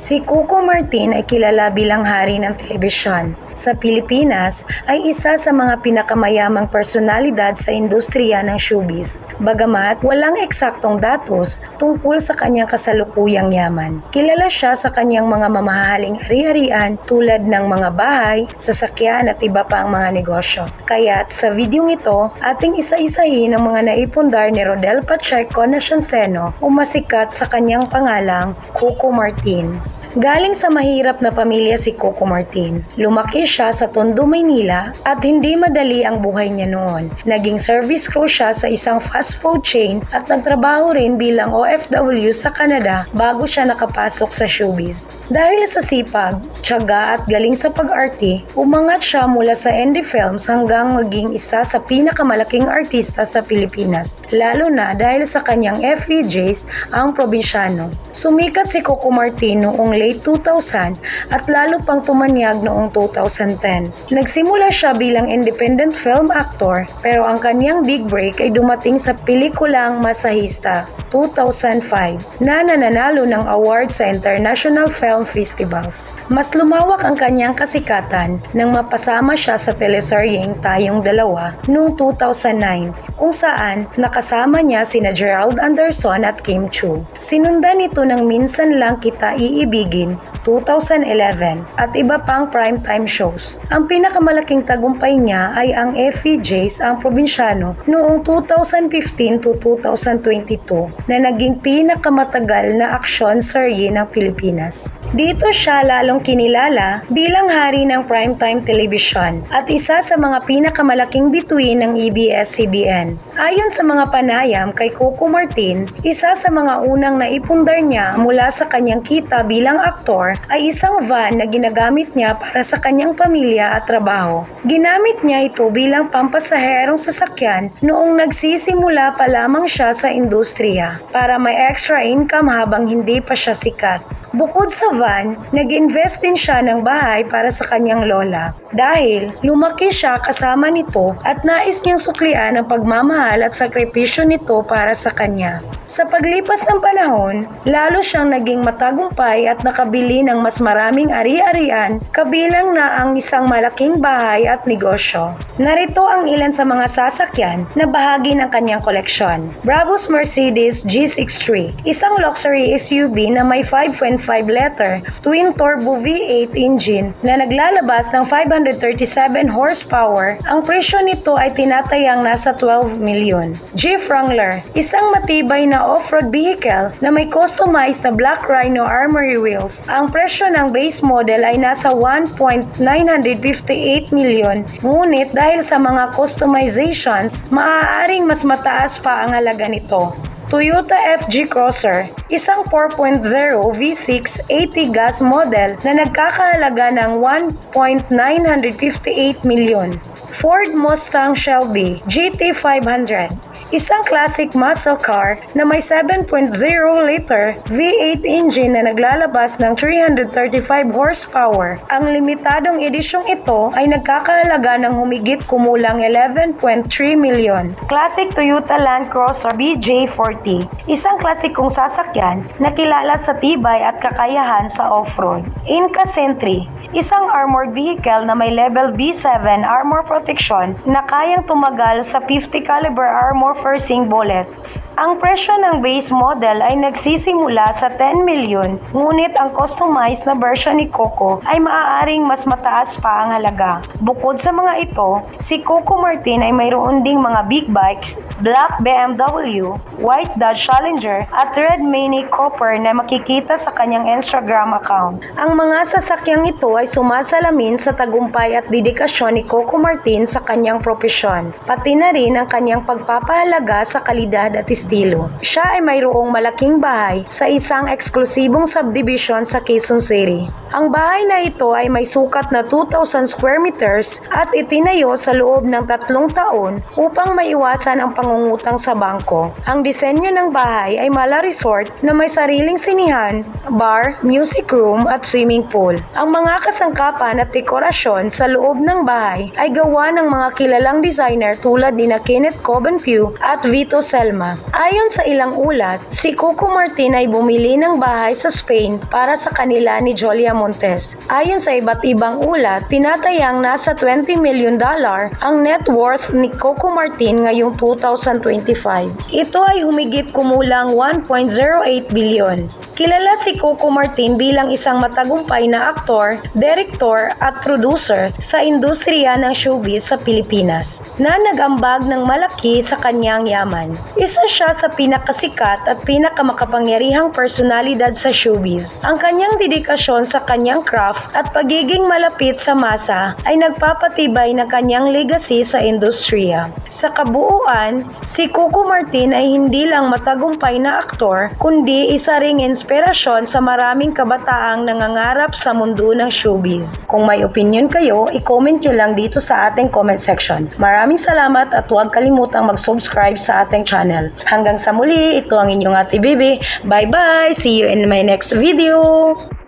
Si Coco Martin ay kilala bilang hari ng telebisyon. Sa Pilipinas ay isa sa mga pinakamayamang personalidad sa industriya ng showbiz. Bagamat walang eksaktong datos tungkol sa kanyang kasalukuyang yaman. Kilala siya sa kanyang mga mamahaling ari-arian tulad ng mga bahay, sasakyan at iba pang mga negosyo. Kaya't sa videong ito, ating isa-isahin ang mga naipundar ni Rodel Pacheco na Sonseno umasikat sa kanyang pangalang Coco Martin. Galing sa mahirap na pamilya si Coco Martin. Lumaki siya sa Tondo, Maynila at hindi madali ang buhay niya noon. Naging service crew siya sa isang fast food chain at nagtrabaho rin bilang OFW sa Canada bago siya nakapasok sa showbiz. Dahil sa sipag, tiyaga at galing sa pag-arte, umangat siya mula sa indie films hanggang maging isa sa pinakamalaking artista sa Pilipinas. Lalo na dahil sa kanyang FVJs ang probinsyano. Sumikat si Coco Martin noong late 2000 at lalo pang tumanyag noong 2010. Nagsimula siya bilang independent film actor pero ang kanyang big break ay dumating sa pelikulang Masahista 2005 na nananalo ng award sa International Film Festivals. Mas lumawak ang kanyang kasikatan nang mapasama siya sa teleseryeng Tayong Dalawa noong 2009 kung saan nakasama niya sina Gerald Anderson at Kim Chu. Sinundan ito ng Minsan Lang Kita Iibigin 2011 at iba pang primetime shows. Ang pinakamalaking tagumpay niya ay ang FVJs ang probinsyano noong 2015 to 2022 na naging pinakamatagal na aksyon serye ng Pilipinas. Dito siya lalong kinilala bilang hari ng primetime television at isa sa mga pinakamalaking bituin ng EBS-CBN. Ayon sa mga panayam kay Coco Martin, isa sa mga unang naipundar niya mula sa kanyang kita bilang aktor ay isang van na ginagamit niya para sa kanyang pamilya at trabaho. Ginamit niya ito bilang pampasaherong sasakyan noong nagsisimula pa lamang siya sa industriya para may extra income habang hindi pa siya sikat. Bukod sa van, nag-invest din siya ng bahay para sa kanyang lola. Dahil lumaki siya kasama nito at nais niyang suklian ang pagmamahal at sakripisyo nito para sa kanya. Sa paglipas ng panahon, lalo siyang naging matagumpay at nakabili ng mas maraming ari-arian kabilang na ang isang malaking bahay at negosyo. Narito ang ilan sa mga sasakyan na bahagi ng kanyang koleksyon. Brabus Mercedes G63, isang luxury SUV na may 5.5 liter twin turbo V8 engine na naglalabas ng 537 horsepower. Ang presyo nito ay tinatayang nasa 12 million. Jeep Wrangler, isang matibay na off-road vehicle na may customized na Black Rhino armory wheels. Ang presyo ng base model ay nasa 1.958 million. Ngunit dahil sa mga customizations, maaaring mas mataas pa ang halaga nito. Toyota FG Crosser, isang 4.0 V6 80 gas model na nagkakahalaga ng 1.958 million. Ford Mustang Shelby GT500, isang classic muscle car na may 7.0 liter V8 engine na naglalabas ng 335 horsepower. Ang limitadong edisyong ito ay nagkakahalaga ng humigit kumulang 11.3 million. Classic Toyota Land Crosser BJ40, isang klasikong sasakyan na kilala sa tibay at kakayahan sa off-road. Inca Sentry, isang armored vehicle na may level B7 armor protection na kayang tumagal sa 50 caliber armor piercing bullets. Ang presyo ng base model ay nagsisimula sa 10 million, ngunit ang customized na version ni Coco ay maaaring mas mataas pa ang halaga. Bukod sa mga ito, si Coco Martin ay mayroon ding mga big bikes, black BMW, white Dodge Challenger at red Mini Cooper na makikita sa kanyang Instagram account. Ang mga sasakyang ito ay sumasalamin sa tagumpay at dedikasyon ni Coco Martin sa kanyang propesyon, pati na rin ang kanyang pagpapahalaga sa kalidad at estilo. Siya ay mayroong malaking bahay sa isang eksklusibong subdivision sa Quezon City. Ang bahay na ito ay may sukat na 2,000 square meters at itinayo sa loob ng tatlong taon upang maiwasan ang pangungutang sa bangko. Ang disenyo ng bahay ay mala resort na may sariling sinihan, bar, music room at swimming pool. Ang mga kasangkapan at dekorasyon sa loob ng bahay ay gawa ng mga kilalang designer tulad ni na Kenneth Cobenpue at Vito Selma. Ayon sa ilang ulat, si Coco Martin ay bumili ng bahay sa Spain para sa kanila ni Jolia Montes. Ayon sa iba't ibang ulat, tinatayang nasa 20 million dollar ang net worth ni Coco Martin ngayong 2025. Ito ay humigit kumulang 1.08 billion. Kilala si Coco Martin bilang isang matagumpay na aktor, direktor at producer sa industriya ng showbiz sa Pilipinas na nagambag ng malaki sa kanyang yaman. Isa siya sa pinakasikat at pinakamakapangyarihang personalidad sa showbiz. Ang kanyang dedikasyon sa kanyang craft at pagiging malapit sa masa ay nagpapatibay ng kanyang legacy sa industriya. Sa kabuuan, si Coco Martin ay hindi lang matagumpay na aktor, kundi isa ring inspirasyon sa maraming kabataang nangangarap sa mundo ng showbiz. Kung may opinion kayo, i-comment nyo lang dito sa ating comment section. Maraming salamat at huwag kalimutang mag-subscribe sa ating channel. Hanggang sa muli, ito ang inyong ate Bibi. Bye-bye! See you in my next video!